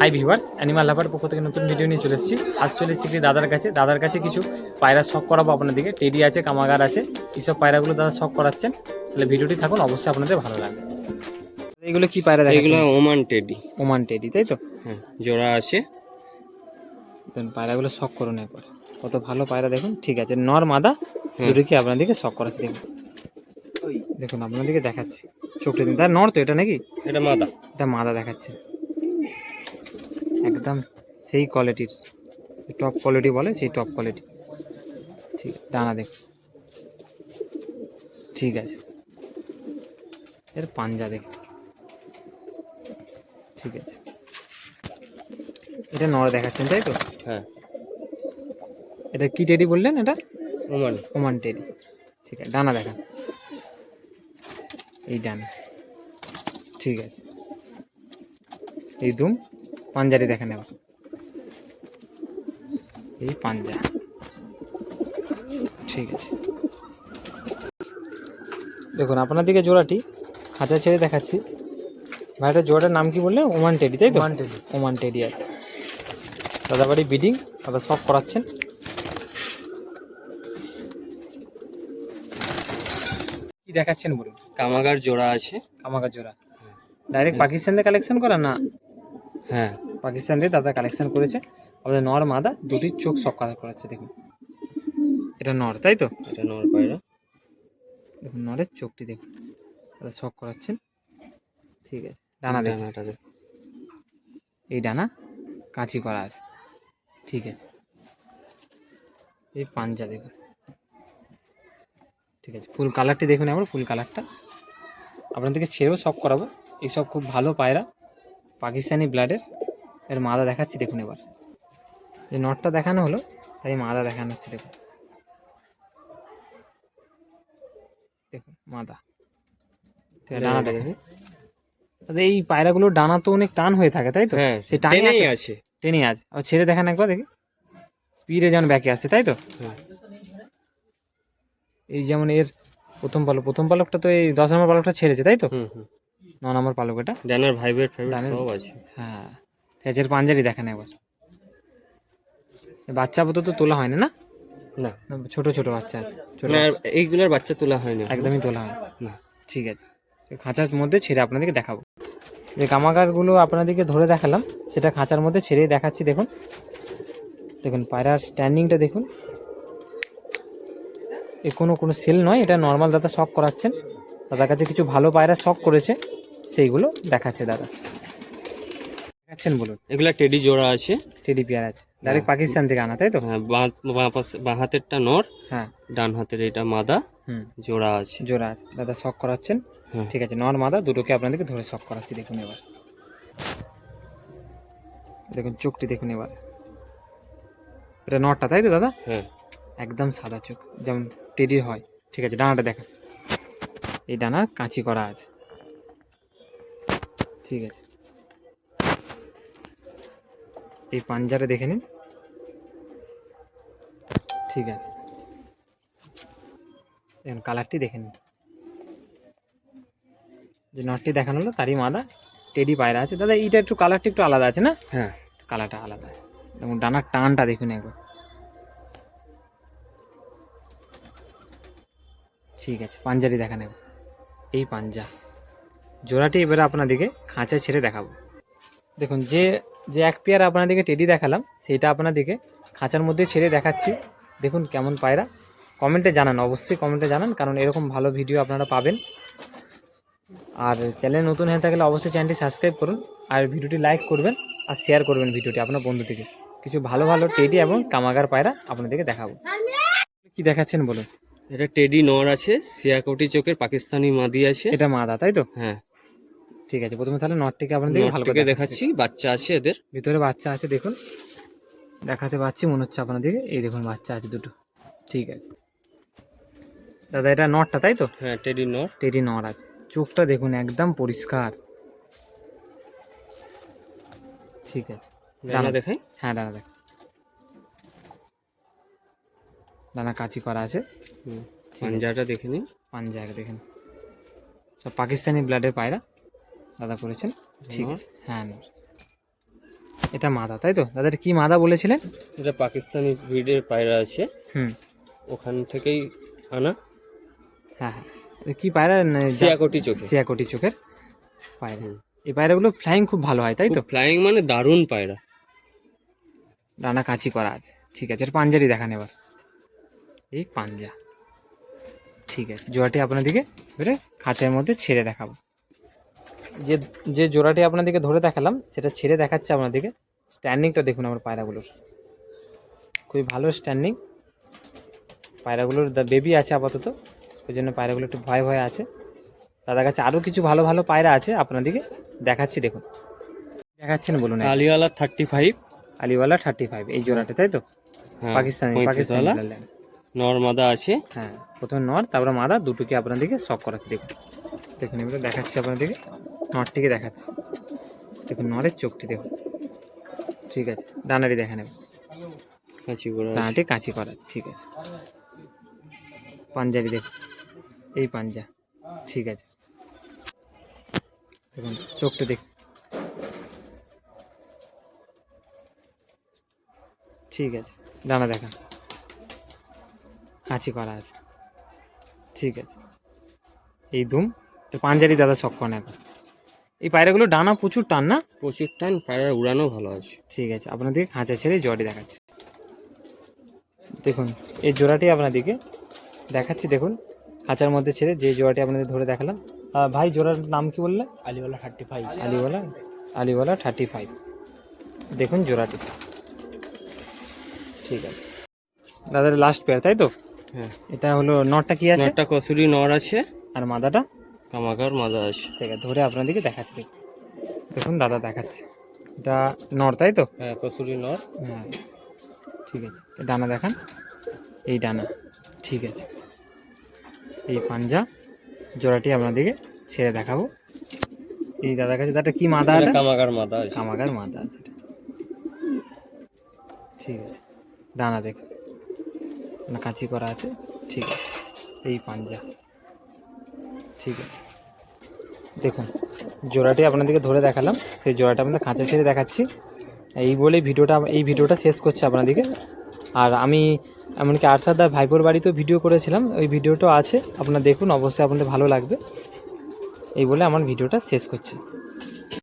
Hi viewers animal লাভার পক্ষ থেকে নতুন ভিডিও নিয়ে চলে এসেছি। আজ চলে এসেছি একটি দাদার কাছে। দাদার কাছে কিছু পায়রা শখ করাবো আপনাদেরকে টেডি আছে কামাগার আছে। এইসব পায়রাগুলো দাদা শখ করাচ্ছেন। তাহলে ভিডিওটি থাকুন অবশ্যই আপনাদের ভালো লাগবে। এগুলো কি পায়রা এগুলো ওমান টেডি। ওমান টেডি তাই তো? হ্যাঁ জোড়া আছে। দেখুন পায়রাগুলো শখ করুন একবার। কত ভালো পায়রা দেখুন ঠিক আছে। নর মাদা হুম। দুটো কি আপনাদেরকে শখ করাচ্ছি? দেখুন। দেখুন আপনাদেরকে দেখাচ্ছি। চোখটা দিন তার নর তো এটা নাকি? এটা মাদা। এটা মাদা দেখাচ্ছে। একদম সেই কোয়ালিটির টপ কোয়ালিটি বলে সেই টপ কোয়ালিটি ঠিক ডানা দেখ। ঠিক আছে। এর পাঞ্জা দেখ। ঠিক আছে। এটা নড়া দেখাচ্ছেন তাই তো? হ্যাঁ। এটা কি টেডি বললেন এটা? ওমান। ওমান টেডি ঠিক আছে ডানা দেখা এই ডানা ঠিক আছে। এই দুম। পাঞ্জারি দেখে নেব এই পাঞ্জা। ঠিক আছে। দেখুন আপনাদেরকে জোড়াটি খাঁচা ছেড়ে দেখাচ্ছি। ভাইটা জোড়াটার নাম কি বললেন? ওমান টেডি তাই তো? Oman teddy. ওমান টেডি আছে। দাদাবাড়ি বিডিং দাদা সব করাচ্ছেন। কি দেখাচ্ছেন বলুন? কামাগার জোড়া আছে। কামাগার জোড়া। ডাইরেক্ট পাকিস্তান থেকে কালেকশন করা না? হ্যাঁ। পাকিস্তান থেকে দাদা কালেকশন করেছে। আমাদের নর মাদা দুটি চোখ সব কালার করাচ্ছে দেখুন। এটা নর তাই তো? এটা নর পায়রা। দেখুন নরের চোখটি দেখুন। দাদা শখ করাচ্ছেন। ঠিক আছে ডানা দেখুন। ডানাটা দেখ। এই ডানা কাঁচি করা আছে। ঠিক আছে। এই পাঞ্জা দেখুন। ঠিক আছে ফুল কালারটি দেখুন এবার ফুল কালারটা আপনাদেরকে ছেড়েও সব করাবো। এইসব খুব ভালো পায়রা। পাকিস্তানি ব্লাডের এর মাদা দেখাচ্ছি দেখুন এবার। যে নটটা দেখানো হলো তাই মাদা দেখানো হচ্ছে দেখুন। দেখুন মাদা। ডানাটা দেখুন। দাদা, এই পায়রাগুলোর ডানা তো অনেক টান হয়ে থাকে তাই তো? হ্যাঁ সেই টানে টেনেই আছে। টেনে আছে। আর ছেড়ে দেখান একবার দেখি। স্পিডে যেমন ব্যাকে আসছে তাই তো? হ্যাঁ। এই যেমন এর প্রথম পালক প্রথম পালকটা তো এই দশ নম্বর পালকটা ছেড়েছে তাই তো? ন নম্বর পালক এটা। ডানার ভাইব্রেট ফাইব্রেট সব আছে। হ্যাঁ। এর পাঞ্জারি দেখান একবার। বাচ্চা আপাতত তো তোলা হয় না? না। ছোট ছোট বাচ্চা আছে এইগুলোর বাচ্চা তোলা হয় না একদমই তোলা হয় না। ঠিক আছে। খাঁচার মধ্যে ছেড়ে আপনাদেরকে দেখাবো। যে কামাগারগুলো আপনাদেরকে ধরে দেখালাম সেটা খাঁচার মধ্যে ছেড়েই দেখাচ্ছি দেখুন। দেখুন পায়রার স্ট্যান্ডিংটা দেখুন। এ কোনো কোনো সেল নয় এটা নর্মাল দাদা শখ করাচ্ছেন। দাদার কাছে কিছু ভালো পায়রা শখ করেছে সেইগুলো দেখাচ্ছে দাদা। দেখাচ্ছেন বলুন। এগুলা টেডি জোড়া আছে। টেডি পেয়ার আছে। ডাইরেক্ট পাকিস্তান থেকে আনা তাই তো? হ্যাঁ বাঁ- হাতেরটা নর হ্যাঁ। ডান হাতের এটা মাদা হুম। জোড়া আছে। জোড়া আছে। দাদা শখ করাচ্ছেন? হ্যাঁ। ঠিক আছে নর মাদা দুটোকে আপনাদেরকে ধরে শখ করাচ্ছি দেখুন এবার। দেখুন চোখটি দেখুন এবার। এটা নটটা তাই তো দাদা? হ্যাঁ। একদম সাদা চোখ যেমন টেডির হয়। ঠিক আছে ডানাটা দেখা এই ডানার কাঁচি করা আছে। ঠিক আছে। এই পাঞ্জারে দেখে নিন। ঠিক আছে। দেখুন কালারটি দেখে নিন। যে নটটি দেখানো হলো তারই মাদা টেডি পায়রা আছে। দাদা এইটা একটু কালারটা একটু আলাদা আছে না? হ্যাঁ। কালারটা আলাদা আছে। এবং ডানার টানটা দেখুন একবার। ঠিক আছে পাঞ্জারি দেখা নেব এই পাঞ্জা। জোড়াটি এবারে আপনাদেরকে খাঁচা ছেড়ে দেখাবো। দেখুন যে যে এক পেয়ার আপনাদেরকে টেডি দেখালাম সেটা আপনাদেরকে খাঁচার মধ্যে ছেড়ে দেখাচ্ছি। দেখুন কেমন পায়রা। কমেন্টে জানান অবশ্যই কমেন্টে জানান কারণ এরকম ভালো ভিডিও আপনারা পাবেন। আর চ্যানেল নতুন হয়ে থাকলে অবশ্যই চ্যানেলটি সাবস্ক্রাইব করুন আর ভিডিওটি লাইক করবেন আর শেয়ার করবেন ভিডিওটি আপনার বন্ধু থেকে। কিছু ভালো ভালো টেডি এবং কামাগার পায়রা আপনাদেরকে দেখাবো। কি দেখাচ্ছেন বলুন? এটা টেডি নর আছে সিয়াকোটি চোখের পাকিস্তানি মাদি আছে। এটা মাদা তাই তো? হ্যাঁ। ঠিক আছে প্রথমে তাহলে নটটিকে আপনাদেরকে ভালো করে দেখাচ্ছি। বাচ্চা আছে এদের। ভিতরে বাচ্চা আছে দেখুন। দেখাতে পাচ্ছি মনে হচ্ছে আপনাদেরকে এই দেখুন বাচ্চা আছে দুটো। ঠিক আছে। দাদা এটা নটটা তাই তো? হ্যাঁ টেডি নর টেডি নট আছে। চোখটা দেখুন একদম পরিষ্কার। ঠিক আছে। ডানা দেখাই। হ্যাঁ দাদা দেখ দানা কাচি করা আছে। পাঞ্জাটা দেখে নিন। পাঞ্জায় দেখেন সব পাকিস্তানি ব্লাডের পায়রা। দাদা করেছেন ঠিক আছে। হ্যাঁ। এটা মাদা তাই তো? দাদা কি মাদা বলেছিলেন? এটা পাকিস্তানি ব্রিডের পায়রা আছে। হুম। ওখান থেকেই আনা। হ্যাঁ হ্যাঁ। কি পায়রা? সিয়াকোটি চোখে সিয়াকোটি চোখের পায়রা। এই পায়রাগুলো ফ্লাইং খুব ভালো হয় তাই তো? ফ্লাইং মানে দারুণ পায়রা। ডানা কাঁচি করা আছে। ঠিক আছে এর পাঞ্জারি দেখান এবার। এই পাঞ্জা। ঠিক আছে জোড়াটি আপনাদেরকে এবারে খাঁচার মধ্যে ছেড়ে দেখাবো। যে যে জোড়াটি আপনাদেরকে ধরে দেখালাম সেটা ছেড়ে দেখাচ্ছে আপনাদেরকে। স্ট্যান্ডিংটা দেখুন আমার পায়রাগুলোর। খুবই ভালো স্ট্যান্ডিং। পায়রাগুলোর বেবি আছে আপাতত। ওই জন্য পায়রাগুলো একটু ভয় ভয় আছে। দাদার কাছে আরও কিছু ভালো ভালো পায়রা আছে আপনাদেরকে দেখাচ্ছি দেখুন। দেখাচ্ছেন বলুন Aliwala thirty five Aliwala thirty five এই জোড়াটা তাই তো? পাকিস্তানি পাকিস্তানি লাল লাল। নর্মাদা আছে। হ্যাঁ প্রথমে নর তারপরে মাদা দুটোকে আপনাদেরকে শখ করাচ্ছি দেখুন। দেখুন এগুলো দেখাচ্ছি আপনাদেরকে। নরটিকে দেখাচ্ছি। দেখুন নরের চোখটি দেখুন। ঠিক আছে ডানাটি দেখা নেবে। কাঁচি করা ডানাটি কাঁচি করা আছে, ঠিক আছে। পাঞ্জাবি দেখুন এই পাঞ্জা ঠিক আছে। দেখুন চোখটা দেখ ঠিক আছে ডানা দেখান। কাঁচি করা আছে ঠিক আছে। এই দুম পাঞ্জারি দাদা সক্ষণ এখন। এই পায়রাগুলো ডানা প্রচুর টান না? প্রচুর টান পায়রা উড়ানো ভালো আছে। ঠিক আছে আপনাদেরকে খাঁচা ছেড়ে জোড়াটি দেখাচ্ছি। দেখুন এই জোড়াটি আপনাদেরকে দেখাচ্ছি দেখুন। খাঁচার মধ্যে ছেড়ে যে জোড়াটি আপনাদের ধরে দেখালাম। ভাই জোড়ার নাম কি বললে? Aliwala thirty five. Aliwala? Aliwala thirty five. দেখুন জোড়াটি। ঠিক আছে। দাদার লাস্ট পেয়ার তাই তো? হ্যাঁ। এটা হলো নটটা কি আছে? একটা কসুরি নর আছে। আর মাদাটা? কামাকার মাদা আছে ঠিক আছে ধরে আপনাদেরকে দেখাচ্ছি দেখুন দেখুন দাদা দেখাচ্ছে। এটা নর তাই তো? হ্যাঁ কসুরি নর। হ্যাঁ ঠিক আছে। ডানা দেখান। এই ডানা ঠিক আছে। এই পাঞ্জা জোড়াটি আপনাদেরকে ছেড়ে দেখাবো। এই দাদার কাছে দাদা কি মাদা কামাকার মাদা আছে কামাগার মাদা আছে ঠিক আছে। ডানা দেখুন। কাঁচি করা আছে। ঠিক আছে। এই পাঞ্জা। ঠিক আছে। দেখুন, জোড়াটি আপনাদেরকে ধরে দেখালাম। সেই জোড়াটা আপনাদের খাঁচা ছেড়ে দেখাচ্ছি। এই বলেই ভিডিওটা, এই ভিডিওটা শেষ করছে আপনাদেরকে। আর আমি এমনকি আরশাদার ভাইপোর বাড়িতেও ভিডিও করেছিলাম। ওই ভিডিওটাও আছে। আপনারা দেখুন, অবশ্যই আপনাদের ভালো লাগবে। এই বলে আমার ভিডিওটা শেষ করছি।